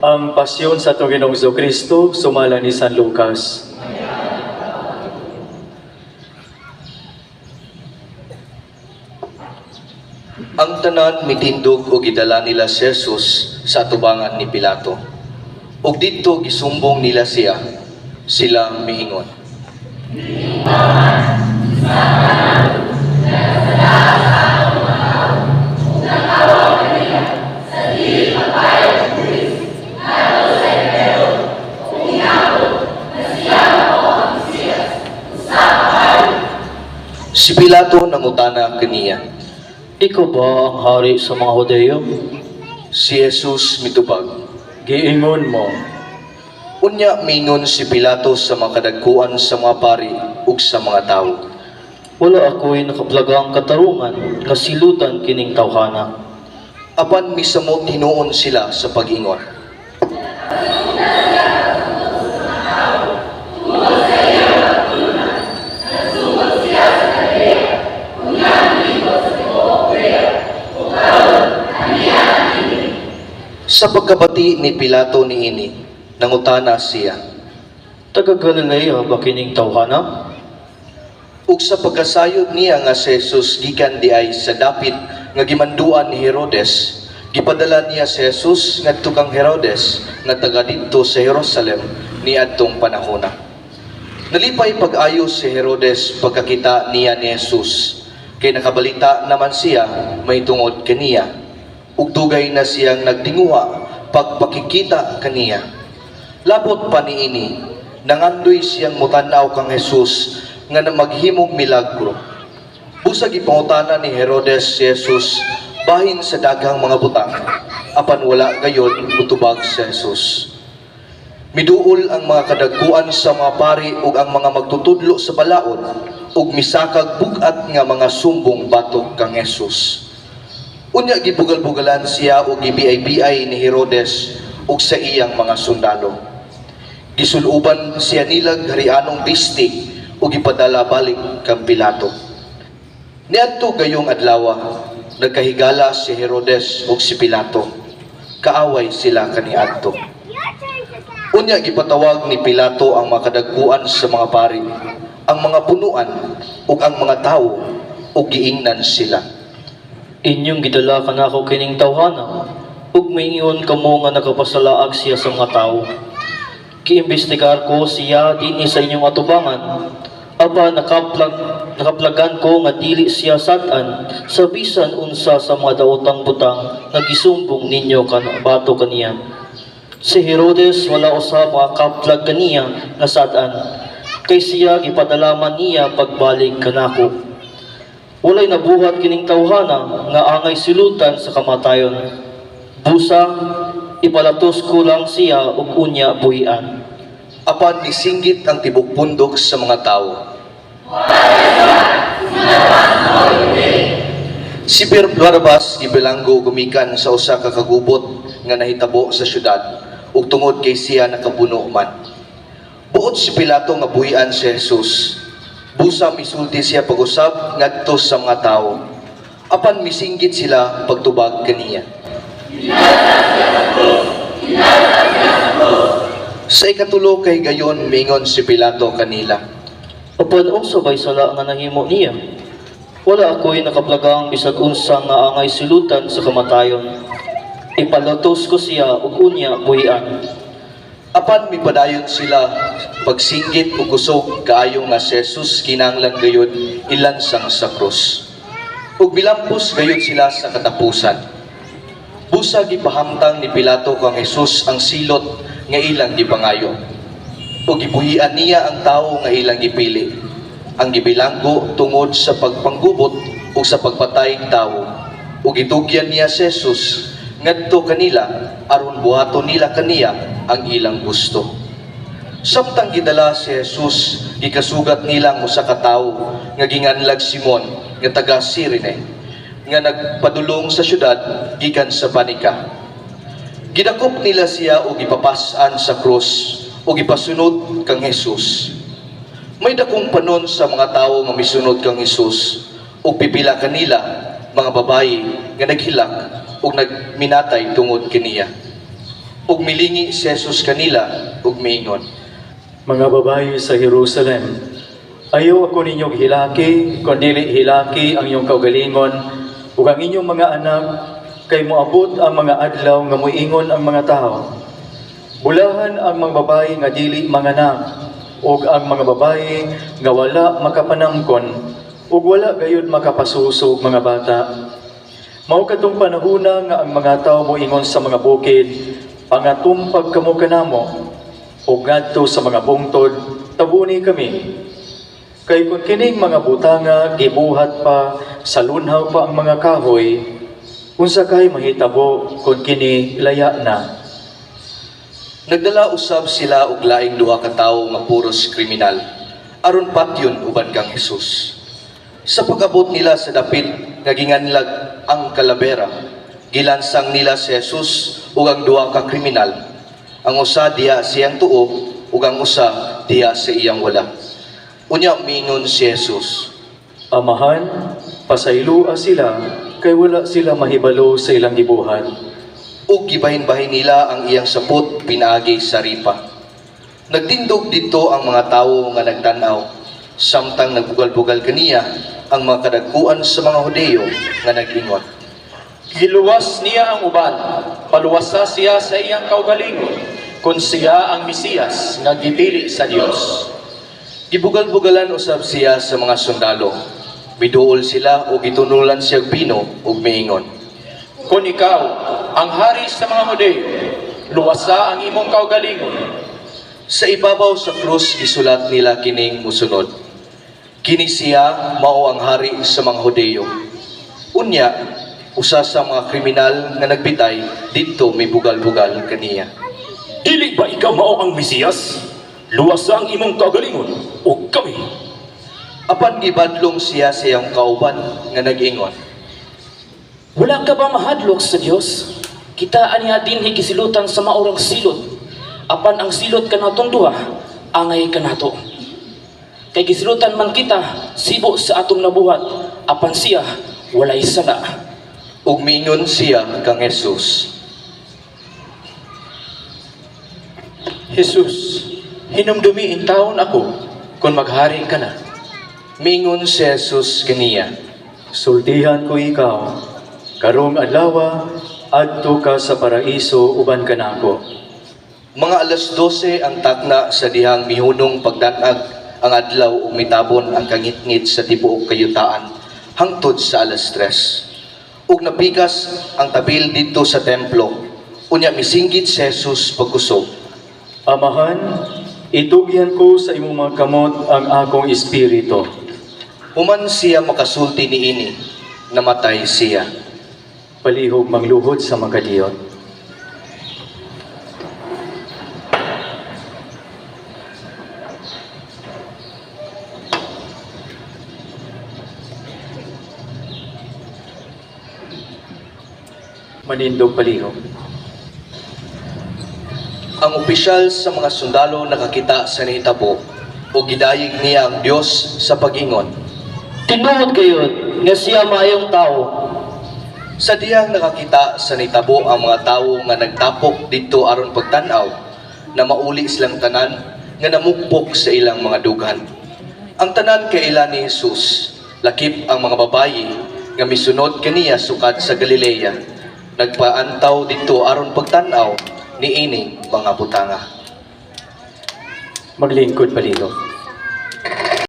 Ang pasyon sa Ginoong Kristo sumala ni San Lucas. Ang tanan mitindog o gidala nila si Jesus sa tubangan ni Pilato. Ug didto gisumbong nila siya, sila miingon. Si Pilato nangutana kaniya. Ikaw ba ang hari sa mga Hodeo? Si Jesus mitubag. Giingon mo, Unya mingon si Pilato sa mga kadagkuan sa mga pari ug sa mga tao. Wala ako'y nakaplagang katarungan nga silutan kining tawhana. Apan misamo tinuon sila sa pag-ingon. Sa pagkabati ni Pilato niini, nangutana siya. Taga Galilea ba kining tawhana? Ug sa pagkasayod niya nga si Jesus gikan di ay sa dapit nga gimanduan ni Herodes, gipadala niya si Jesus ngadto kang Herodes nga taga didto sa Jerusalem ni adtong panahona. Nalipay pag-ayo si Herodes pagkakita niya ni Jesus, kay nakabalita naman siya may tungod kaniya. Ug dugay na siyang nagdinguha pagpakikita kaniya. Labot pa niini, nangandoy siyang mutanaw kang Jesus nga na maghimong milagro. Busag ipangutana ni Herodes si Jesus bahin sa daghang mga butang, apan wala gayon mutubag si Jesus. Miduol ang mga kadagkuan sa mga pari ug ang mga magtutudlo sa balaod ug misakag bugat nga mga sumbong batok kang Jesus. Unya gibugal-bugalan siya ug gibiay-biay ni Herodes ug sa iyang mga sundalo. Gisuluban siya nilag harianong piste ug ipadala balik kang Pilato. Niadto gayong adlaw nagkahigala si Herodes ug si Pilato. Kaaway sila kaniadto. Unya gipatawag ni Pilato ang mga kadagkuan sa mga pari, ang mga punuan ug ang mga tawo ug giingnan sila. Inyong gidala ako kining tawhana. Ug maingon kamo nga nakapasalaag siya sa mga tao. Kiimbestigar ko siya dinhi sa inyong atubangan. Aba nakaplag nakaplagan ko nga dili siya satan sa bisan unsa sa mga daotang butang nga gisumbong ninyo kan bato kaniya. Si Herodes wala usab makaplag kaniya nga satan. Kay siya gipadalaman niya pagbalik kanako. Walay nabuhat kining tawhana nga angay silutan sa kamatayon. Busa, ipalatos ko lang siya ug unya buhian. Apan nisinggit ang tibok pundok sa mga tao. Si Bir Barabas gibilanggo gumikan sa usa ka kagubot nga nahitabo sa syudad ug tungod kay siya nakabuno man. Buot si Pilato nga buhian si Jesus. Busa misulti siya pag-usab ngadto sa mga tao. Apan misinggit sila pagtubag kaniya. Sa ikatulo kay gayon mingon si Pilato kanila. Apan unsa bay sala nga nahimo niya? Wala ako'y nakaplagang bisag unsa nga angay silutan sa kamatayon. Ipalatos ko siya ug unya buhian. Apan mipadayon sila pagsinggit ug kusog kaayo nga si Jesus kinanglan gayud ilansang sa krus. Ug bilampos gayud sila sa katapusan. Busa gipahamtang ni Pilato kang Jesus ang silot nga ilang gibangayo. Ug gibuhian niya ang tawo nga ilang gipili. Ang gibilanggo tungod sa pagpanggubot ug sa pagpatay tawo. Ug gitugyan niya si Jesus ngadto kanila aron buhaton nila kaniya ang ilang gusto. Samtang gidala si Jesus, gikasugat nilang usa ka tawo nga ginganlag Simon nga taga Cirene nga nagpadulong sa syudad gikan sa panika. Gidakop nila siya o gipapasan sa krus o gipasunod kang Jesus. May dakong panon sa mga tawo nga misunod kang Jesus o pipila kanila mga babayi nga naghilak o nagminatay tungod kaniya. ug milingi si Jesus kanila ug miingon. Mga babae sa Jerusalem, ayaw ako ninyong hilaki, kundi hilaki ang iyong kaugalingon, ug ang inyong mga anak, kay moabot ang mga adlaw nga muingon ang mga tao. Bulahan ang mga babae nga dili manganak, ug ang mga babae nga wala makapanangkon, ug wala gayud makapasusog mga bata. Mao katong panahuna nga ang mga tao moingon sa mga bukid, pangatumpag kamo kanamo, o ngadto sa mga bungtod, tabuni kami. Kay kung kining mga butanga, gibuhat pa, sa lunhaw pa ang mga kahoy, unsa kay mahitabo kung kini laya na. Nagdala usab sila og laing duha ka tawo nga puros kriminal. Aron patyon uban kang Hesus. Sa pag-abot nila sa dapit nga ginganlag ang kalabera, gilansang nila si Jesus ug ang duha ka kriminal. Ang usa diha siyang tuo ug ang usa diha sa iyang wala. Unya mingon si Jesus. Amahan, pasaylua sila, kay wala sila mahibalo sa ilang gibuhat. ug gibahin-bahin nila ang iyang sapot pinaagi sa ripa. Nagtindog dito ang mga tawo nga nagtanaw, samtang nagbugal-bugal kaniya ang mga kadagkuan sa mga Hodeo nga nag-ingon. Giluwas niya ang uban, paluwasa siya sa iyang kaugalingon, kung siya ang Mesiyas nga gipili sa Dios. Gibugal-bugalan usab siya sa mga sundalo. Biduol sila o gitunulan siya pino ug miingon. Kung ikaw ang hari sa mga Hudeo, luwasa ang imong kaugalingon. Sa ibabaw sa krus gisulat nila kining musunod. Kini siya mao ang hari sa mga Hodeo. Unya, usa sa mga kriminal nga nagbitay didto may bugal-bugal kaniya. Dili ba ikaw mao ang Mesiyas? Luwas ang imong kagalingon o kami. Apan gibadlong siya sa iyang kauban nga nag-ingon. Wala ka ba mahadlok sa Dios? Kita aniya din higisilutan sa maurang silot. Apan ang silot kanatong duha, angay kanato. Kay gisilutan man kita, sibo sa atong nabuhat, apan siya walay sala. Ug miingon siya kang Jesus. Jesus, hinumdumi in taon ako kung maghari ka na. Miingon si Jesus kaniya. Sultihan ko ikaw, karong adlaw adto ka sa paraiso uban ka nako. Mga alas 12 ang takna sa dihang mihunong pagdanag ang adlaw ug mitabon ang kangitngit sa tibuok kayutaan hangtod sa alas 3. Ug napikas ang tabil dito sa templo. Unya misinggit si Jesus pagkusog. Amahan, itugyan ko sa imong mga kamot ang akong espiritu. Human siya makasulti niini, namatay siya. Palihog mangluhod sa makadiyot. Manindog palihog. Ang opisyal sa mga sundalo nakakita sa nahitabo o gidayig niya ang Dios sa pagingon. Tinuod gayud nga siya maayong tao. Sa diyang nakakita sa nitabo ang mga tawo nga nagtapok dito aron pagtanaw na mauli silang tanan nga namukpok sa ilang mga dugan. Ang tanan kay ila ni Jesus, lakip ang mga babayi nga misunod kaniya sukad sa Galilea. Nagpaantaw dito aron pagtanaw ni ining mga butanga. Maglingkod palihog.